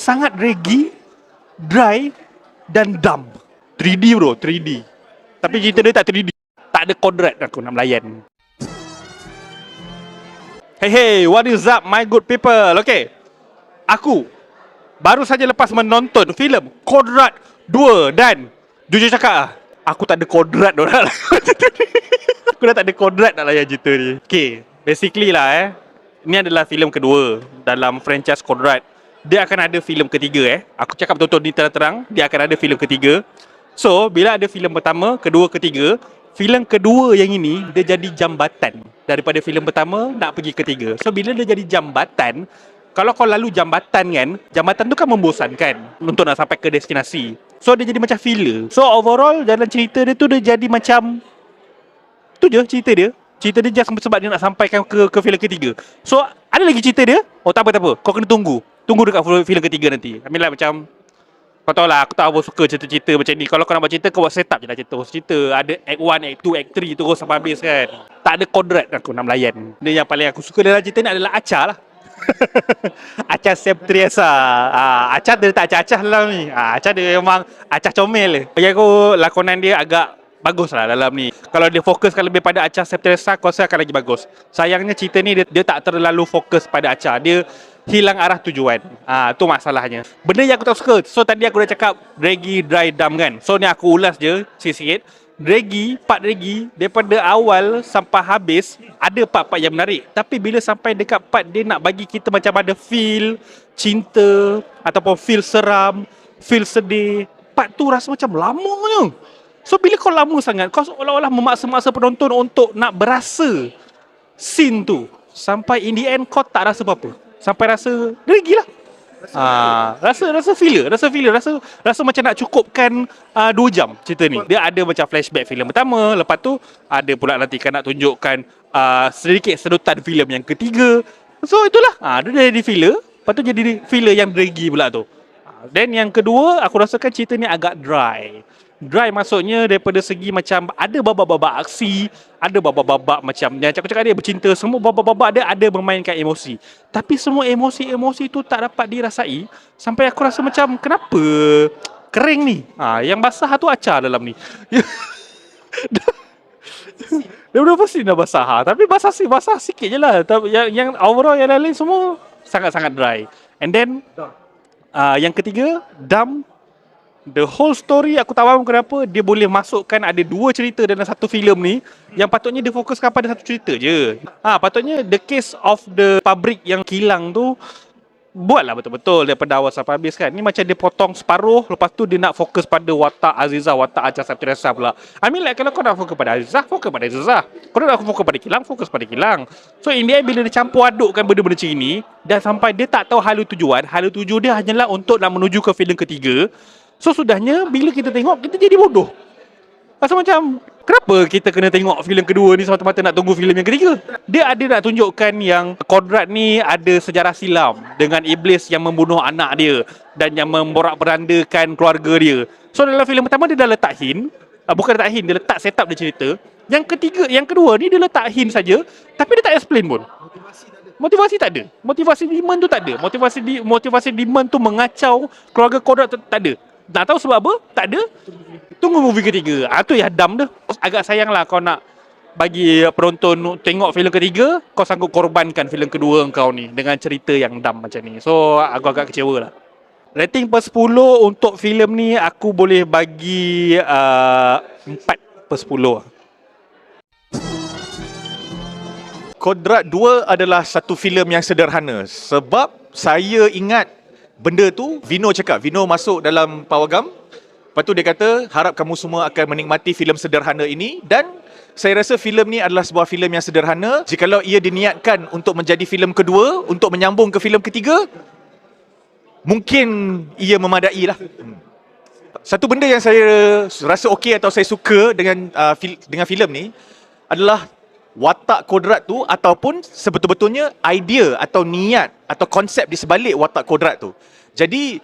sangat reggae, dry dan dumb. 3D bro, 3D. Tapi cerita dia tak 3D. Tak ada kodrat aku nak melayan. Hey hey, what is up my good people? Okay. Aku baru saja lepas menonton filem Kodrat 2 dan jujur cakap ah, aku tak ada kodrat dah aku dah tak ada kodrat nak layan cerita ni. Okay, basically lah eh. Ini adalah filem kedua dalam franchise Kodrat. Dia akan ada filem ketiga eh. Aku cakap betul-betul ni terang-terang, dia akan ada filem ketiga. So, bila ada filem pertama, kedua, ketiga, filem kedua yang ini dia jadi jambatan daripada filem pertama nak pergi ketiga. So bila dia jadi jambatan, kalau kau lalu jambatan kan, jambatan tu kan membosankan untuk nak sampai ke destinasi. So dia jadi macam filler. So overall dalam cerita dia tu dia jadi macam tu je cerita dia. Cerita dia just sebab dia nak sampaikan ke ke filem ketiga. So ada lagi cerita dia? Oh tak apa tak apa. Kau kena tunggu. Tunggu dekat filem ketiga nanti. I mean like macam kau tahu lah aku tak apa suka cerita-cerita macam ni. Kalau kau nak buat cerita kau buat setup je lah cerita. Cerita ada act 1, act 2, act 3 terus sampai habis kan. Tak ada kodrat aku nak melayan Dia yang paling aku suka dalam cerita ni adalah Acha lah. Acha Septriasa. Ah, Acha dia tak acah-acah dalam ni. Ah, Acha dia memang acah comel Bagi aku lakonan dia agak bagus lah dalam ni Kalau dia fokuskan lebih pada Acha Septriasa Aku rasa akan lagi bagus Sayangnya cerita ni dia, dia tak terlalu fokus pada Acha Dia hilang arah tujuan. Ah, tu masalahnya. Benda yang aku tak suka. So tadi aku dah cakap reggae dry dumb kan. So ni aku ulas je sikit-sikit. Reggae, part reggae daripada awal sampai habis ada part-part yang menarik. Tapi bila sampai dekat part dia nak bagi kita macam ada feel cinta ataupun feel seram, feel sedih, part tu rasa macam lamanya. So bila kau lama sangat, kau seolah-olah memaksa-maksa penonton untuk nak berasa scene tu. Sampai in the end kau tak rasa apa-apa sampai rasa degil lah. Ah, rasa rasa filler, rasa filler, rasa rasa macam nak cukupkan uh, 2 jam cerita ni. Dia ada macam flashback filem pertama, lepas tu ada pula nanti kan nak tunjukkan uh, sedikit sedutan filem yang ketiga. So itulah. Ah, dia jadi filler, lepas tu jadi filler yang draggy pula tu. Dan yang kedua, aku rasakan cerita ni agak dry. Dry maksudnya daripada segi macam ada babak-babak aksi, ada babak-babak macam yang cakap cakap dia bercinta, semua babak-babak dia ada memainkan emosi. Tapi semua emosi-emosi tu tak dapat dirasai sampai aku rasa macam kenapa kering ni. Ha, yang basah tu acah dalam ni. dia dah pasti dah basah ha. Tapi basah sih basah sikit je lah. Yang, yang overall yang lain semua sangat-sangat dry. And then uh, yang ketiga, dumb The whole story aku tak faham kenapa dia boleh masukkan ada dua cerita dalam satu filem ni yang patutnya dia fokuskan pada satu cerita je. Ha, patutnya the case of the pabrik yang kilang tu buatlah betul-betul daripada awal sampai habis kan. Ni macam dia potong separuh lepas tu dia nak fokus pada watak Azizah, watak Ajar Sabtirasa pula. I mean like kalau kau nak fokus pada Azizah, fokus pada Azizah. Kau nak fokus pada kilang, fokus pada kilang. So in the end bila dia campur adukkan benda-benda macam ini dan sampai dia tak tahu halu tujuan, halu tuju dia hanyalah untuk nak menuju ke filem ketiga So sudahnya bila kita tengok kita jadi bodoh. Rasa macam kenapa kita kena tengok filem kedua ni semata-mata nak tunggu filem yang ketiga? Dia ada nak tunjukkan yang Kodrat ni ada sejarah silam dengan iblis yang membunuh anak dia dan yang memborak-berandakan keluarga dia. So dalam filem pertama dia dah letak hint, uh, bukan letak hint, dia letak setup dia cerita. Yang ketiga, yang kedua ni dia letak hint saja tapi dia tak explain pun. Motivasi tak ada. Motivasi demand tu tak ada. Motivasi di, motivasi demand tu mengacau keluarga Kodrat tu tak ada. Tak tahu sebab apa? Tak ada. Tunggu movie ketiga. Ah tu ya dam dah. Agak sayang lah kau nak bagi penonton tengok filem ketiga, kau sanggup korbankan filem kedua kau ni dengan cerita yang dam macam ni. So aku agak kecewa lah. Rating per 10 untuk filem ni aku boleh bagi uh, 4 per 10 Kodrat 2 adalah satu filem yang sederhana sebab saya ingat benda tu Vino cakap. Vino masuk dalam pawagam lepas tu dia kata harap kamu semua akan menikmati filem sederhana ini. Dan saya rasa filem ni adalah sebuah filem yang sederhana. Jikalau ia diniatkan untuk menjadi filem kedua untuk menyambung ke filem ketiga mungkin ia memadai lah hmm. satu benda yang saya rasa okey atau saya suka dengan uh, fil- dengan filem ni adalah watak kodrat tu ataupun sebetul-betulnya idea atau niat atau konsep di sebalik watak kodrat tu. Jadi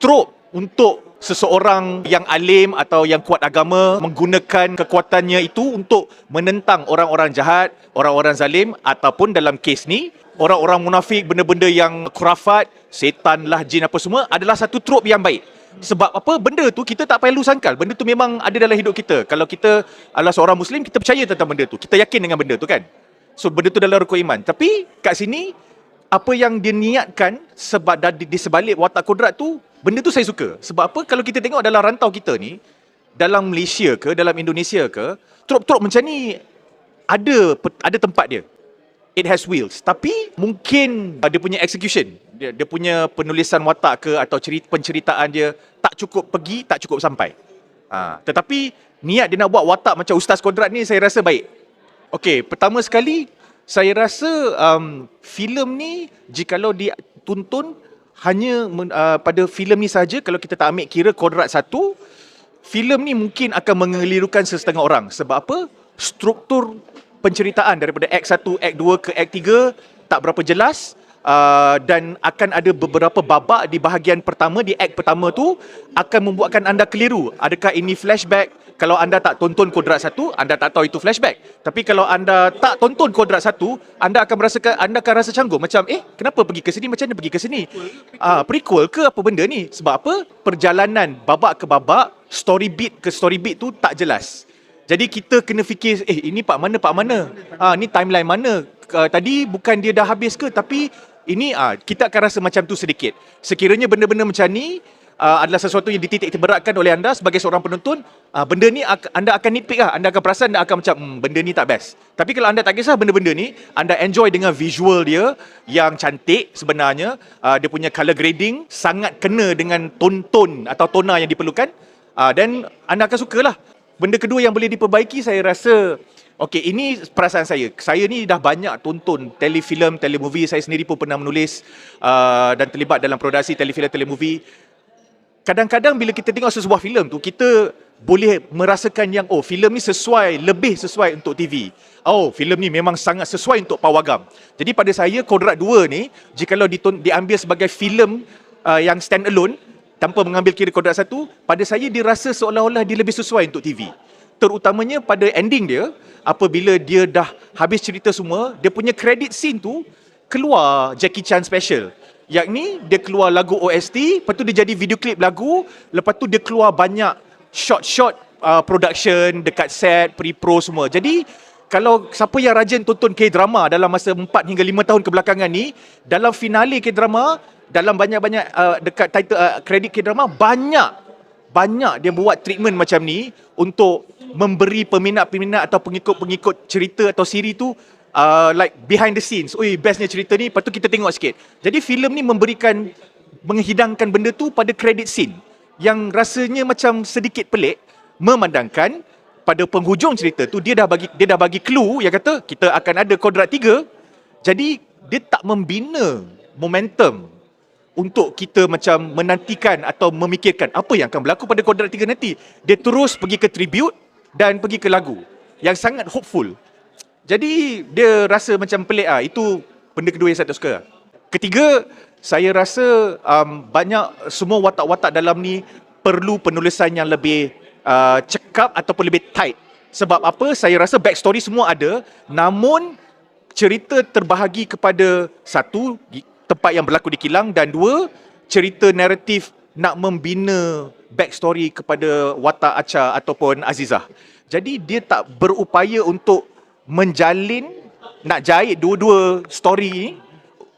trope untuk seseorang yang alim atau yang kuat agama menggunakan kekuatannya itu untuk menentang orang-orang jahat, orang-orang zalim ataupun dalam kes ni orang-orang munafik, benda-benda yang khurafat, setan lah, jin apa semua adalah satu trop yang baik. Sebab apa? Benda tu kita tak perlu sangkal. Benda tu memang ada dalam hidup kita. Kalau kita adalah seorang Muslim, kita percaya tentang benda tu. Kita yakin dengan benda tu kan? So benda tu dalam rukun iman. Tapi kat sini, apa yang dia niatkan sebab di, di sebalik watak kodrat tu, benda tu saya suka. Sebab apa? Kalau kita tengok dalam rantau kita ni, dalam Malaysia ke, dalam Indonesia ke, trop-trop macam ni ada ada tempat dia. It has wheels. Tapi mungkin uh, dia punya execution, dia, dia punya penulisan watak ke atau cerita, penceritaan dia tak cukup pergi, tak cukup sampai. Ha, tetapi niat dia nak buat watak macam Ustaz Kodrat ni saya rasa baik. Okey, pertama sekali saya rasa um, filem ni jikalau dituntun hanya uh, pada filem ni saja kalau kita tak ambil kira kodrat satu filem ni mungkin akan mengelirukan sesetengah orang. Sebab apa? Struktur penceritaan daripada act 1 act 2 ke act 3 tak berapa jelas uh, dan akan ada beberapa babak di bahagian pertama di act pertama tu akan membuatkan anda keliru. Adakah ini flashback kalau anda tak tonton kodrat satu, anda tak tahu itu flashback. Tapi kalau anda tak tonton kodrat satu, anda akan merasakan anda akan rasa canggung macam eh kenapa pergi ke sini macam mana pergi ke sini? Ah prequel ke apa benda ni? Sebab apa? Perjalanan babak ke babak, story beat ke story beat tu tak jelas. Jadi kita kena fikir eh ini part mana part mana? Ah ni timeline mana? Uh, tadi bukan dia dah habis ke tapi ini ah kita akan rasa macam tu sedikit. Sekiranya benda-benda macam ni uh, adalah sesuatu yang dititik beratkan oleh anda sebagai seorang penonton, uh, benda ni anda akan nitpick lah. Anda akan perasan, anda akan macam, hmm, benda ni tak best. Tapi kalau anda tak kisah benda-benda ni, anda enjoy dengan visual dia yang cantik sebenarnya. Uh, dia punya color grading sangat kena dengan tonton atau tona yang diperlukan. Uh, dan anda akan sukalah. Benda kedua yang boleh diperbaiki, saya rasa Okey, ini perasaan saya. Saya ni dah banyak tonton telefilm, telemovie. Saya sendiri pun pernah menulis uh, dan terlibat dalam produksi telefilm, telemovie kadang-kadang bila kita tengok sebuah filem tu kita boleh merasakan yang oh filem ni sesuai lebih sesuai untuk TV. Oh filem ni memang sangat sesuai untuk pawagam. Jadi pada saya Kodrat 2 ni jikalau diton- diambil sebagai filem uh, yang stand alone tanpa mengambil kira Kodrat 1 pada saya dia rasa seolah-olah dia lebih sesuai untuk TV. Terutamanya pada ending dia apabila dia dah habis cerita semua dia punya credit scene tu keluar Jackie Chan special yakni dia keluar lagu OST, lepas tu dia jadi video klip lagu, lepas tu dia keluar banyak shot-shot uh, production dekat set, pre-pro semua. Jadi kalau siapa yang rajin tonton K-drama dalam masa 4 hingga 5 tahun kebelakangan ni, dalam finale K-drama, dalam banyak-banyak uh, dekat title uh, credit K-drama banyak banyak dia buat treatment macam ni untuk memberi peminat-peminat atau pengikut-pengikut cerita atau siri tu uh, like behind the scenes. Oi, bestnya cerita ni, lepas tu kita tengok sikit. Jadi filem ni memberikan menghidangkan benda tu pada credit scene yang rasanya macam sedikit pelik memandangkan pada penghujung cerita tu dia dah bagi dia dah bagi clue yang kata kita akan ada kodrat tiga. Jadi dia tak membina momentum untuk kita macam menantikan atau memikirkan apa yang akan berlaku pada kodrat tiga nanti. Dia terus pergi ke tribute dan pergi ke lagu yang sangat hopeful. Jadi dia rasa macam pelik ah. Itu benda kedua yang saya tak suka. Ketiga, saya rasa um, banyak semua watak-watak dalam ni perlu penulisan yang lebih uh, cekap ataupun lebih tight. Sebab apa? Saya rasa backstory semua ada, namun cerita terbahagi kepada satu tempat yang berlaku di kilang dan dua cerita naratif nak membina backstory kepada watak Acha ataupun Azizah. Jadi dia tak berupaya untuk menjalin nak jahit dua-dua story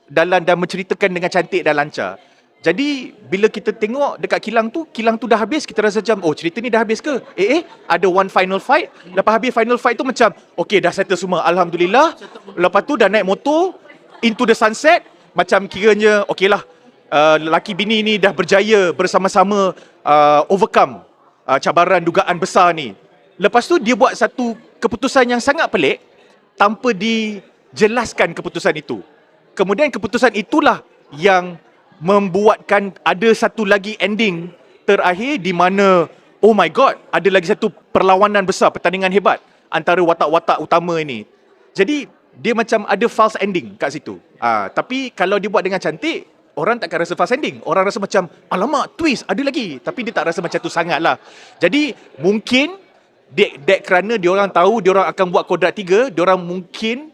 dalam dan menceritakan dengan cantik dan lancar. Jadi bila kita tengok dekat kilang tu, kilang tu dah habis, kita rasa macam, oh cerita ni dah habis ke? Eh eh, ada one final fight. Lepas habis final fight tu macam, okay dah settle semua, Alhamdulillah. Lepas tu dah naik motor, into the sunset, macam kiranya, okay lah, uh, lelaki bini ni dah berjaya bersama-sama uh, overcome uh, cabaran dugaan besar ni. Lepas tu dia buat satu keputusan yang sangat pelik tanpa dijelaskan keputusan itu. Kemudian keputusan itulah yang membuatkan ada satu lagi ending terakhir di mana oh my god ada lagi satu perlawanan besar pertandingan hebat antara watak-watak utama ini. Jadi dia macam ada false ending kat situ. Ah, tapi kalau dibuat dengan cantik orang takkan rasa false ending. Orang rasa macam alamak twist ada lagi tapi dia tak rasa macam tu sangatlah. Jadi mungkin dek dek kerana dia orang tahu dia orang akan buat kodrat tiga, dia orang mungkin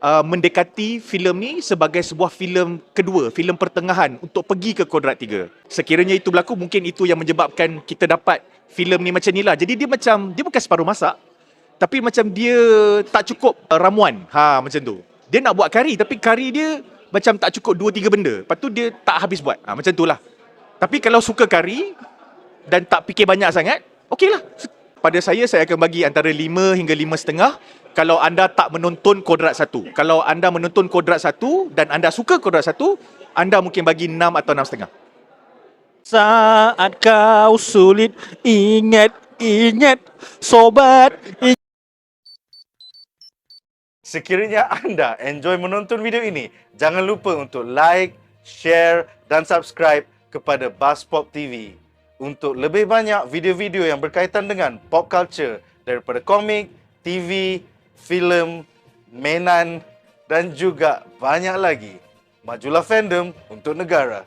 uh, mendekati filem ni sebagai sebuah filem kedua, filem pertengahan untuk pergi ke Kodrat 3. Sekiranya itu berlaku, mungkin itu yang menyebabkan kita dapat filem ni macam ni lah. Jadi dia macam, dia bukan separuh masak, tapi macam dia tak cukup uh, ramuan. Ha, macam tu. Dia nak buat kari, tapi kari dia macam tak cukup dua tiga benda. Lepas tu dia tak habis buat. Ha, macam tu lah. Tapi kalau suka kari dan tak fikir banyak sangat, okey lah. Pada saya, saya akan bagi antara 5 hingga 5.5 kalau anda tak menonton Kodrat 1. Kalau anda menonton Kodrat 1 dan anda suka Kodrat 1, anda mungkin bagi 6 atau 6.5. Saat kau sulit ingat ingat sobat Sekiranya anda enjoy menonton video ini, jangan lupa untuk like, share dan subscribe kepada Buzz Pop TV untuk lebih banyak video-video yang berkaitan dengan pop culture daripada komik, TV, filem, mainan dan juga banyak lagi. Majulah fandom untuk negara.